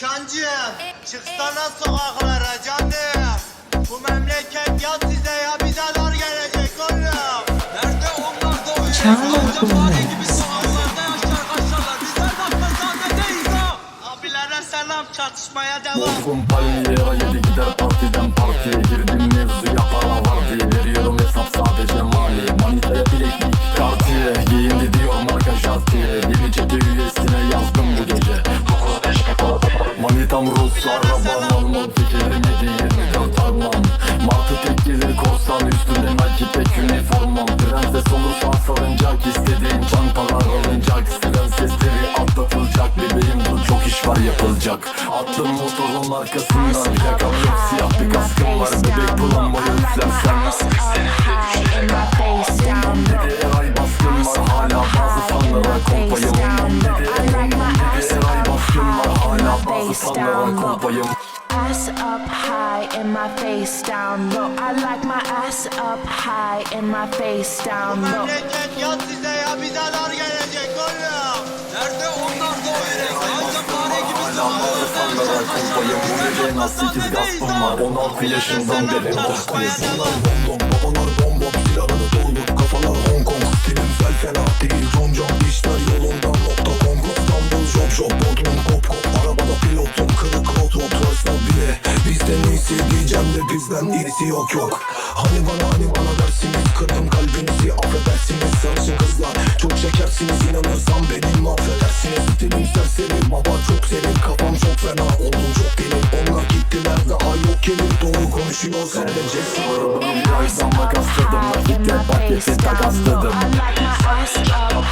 Cancı, çıksana sokaklara canım. Bu memleket ya size ya bize dar gelecek oğlum. Nerede onlar doğuyor? Çağla okulunda. gibi sokaklarda yaşar kaşarlar. Bizler hastanedeyiz ha. Abilere selam çatışmaya devam. Bozgun palmiye yedi gider partiden partiye Girdim yapılacak Attım motorun arkasından Plakam yok siyah bir kaskım var Bebek bulanmayı üflersen Dedi Eray baskın var hala bazı fanlara kompayım Dedi Dedi Eray baskın var hala bazı fanlara kompayım Ass up high and my face down low. I like my ass up high and my face down low. Bazı fanlara kompayım Bu gece az 8 gaspım var 16 yaşından beri Çatışmaya devam. Bom babalar bom bom silahını doldur kafalar Hong Kong Stilimsel fena değil Con John işler yolundan nokta com İstanbul job job Bodrum kop kop Arabada pilotum kırık rot rot Varsa bile bizden iyisi diyeceğim de bizden iyisi yok yok Hani bana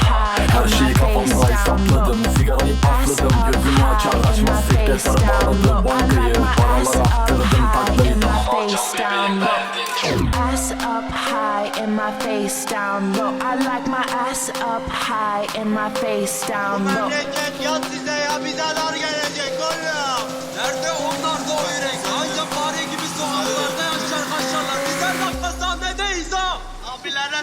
High Her şeyi kafamda hesapladım. Sigarayı patladım Gözümü açar açmaz sekreter bağladı Bankayı paralar attırdım taklayı down low. Ass up high and my face down low. I like my ass up high and my face down low. Memleket ya size ya bize dar gelecek oğlum. Nerede onlar doğuyor?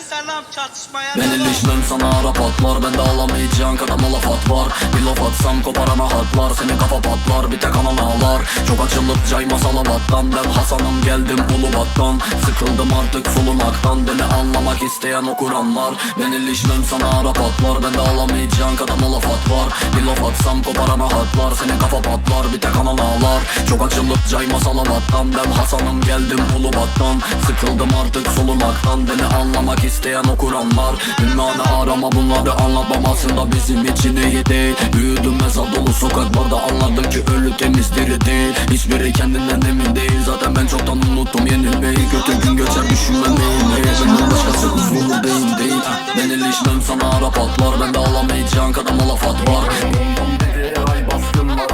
Selam çatışmaya Ben devam. ilişmem sana Arap atlar. Bende alamayacağın kadar malafat var. Bir laf atsam koparana hatlar Senin kafa patlar bir tek anan ağlar Çok açılıp cayma salavattan Ben Hasan'ım geldim Ulubat'tan. Sıkıldım artık solumaktan Beni anlamak isteyen o Kur'anlar Ben ilişmem sana Arap atlar Bende alamayacağın kadar malafat var. Bir laf atsam koparana hatlar Senin kafa patlar bir tek anan ağlar. Çok açılıp cayma salavattan Ben Hasan'ım geldim Ulubat'tan. Sıkıldım artık solumaktan Beni anlamak isteyen o Kur'anlar Ünvanı arama bunları anlatmam aslında bizim için iyi değil. Büyüdüm mezar dolu sokaklarda anladım ki ölü temiz diri değil. Hiçbiri kendinden emin değil. Zaten ben çoktan unuttum yenilmeyi Kötü gün geçer düşünmemeyi. Benden başkası uzvuru değil değil. Ben ilişmem sana Arap atlar. Bende alamayacağın kadar malafat var.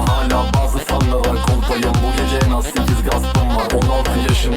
Hala bazı fanlara kolpayım Bu gece en az 8 gaspım var 16 yaşım